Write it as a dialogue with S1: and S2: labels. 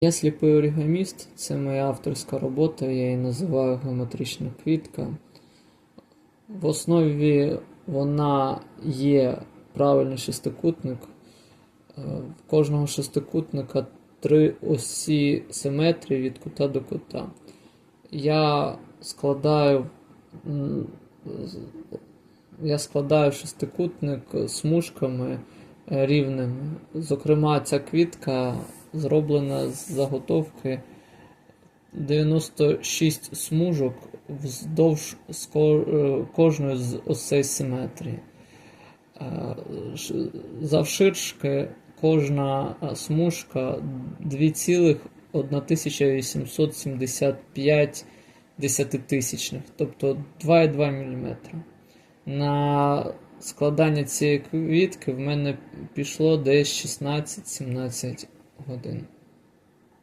S1: Я сліпий оригаміст, це моя авторська робота, я її називаю геометрична квітка. В основі вона є правильний шестикутник. Е, В кожного шестикутника три осі симетрії від кута до кута. Я складаю, я складаю шестикутник смужками рівними. Зокрема, ця квітка зроблена з заготовки 96 смужок вздовж е, кожної з осей симетрії. Е, Завширшки кожна е, смужка 2,1875 десятитисячних, тобто 2,2 мм. На складання цієї квітки в мене пішло десь 16-17好的。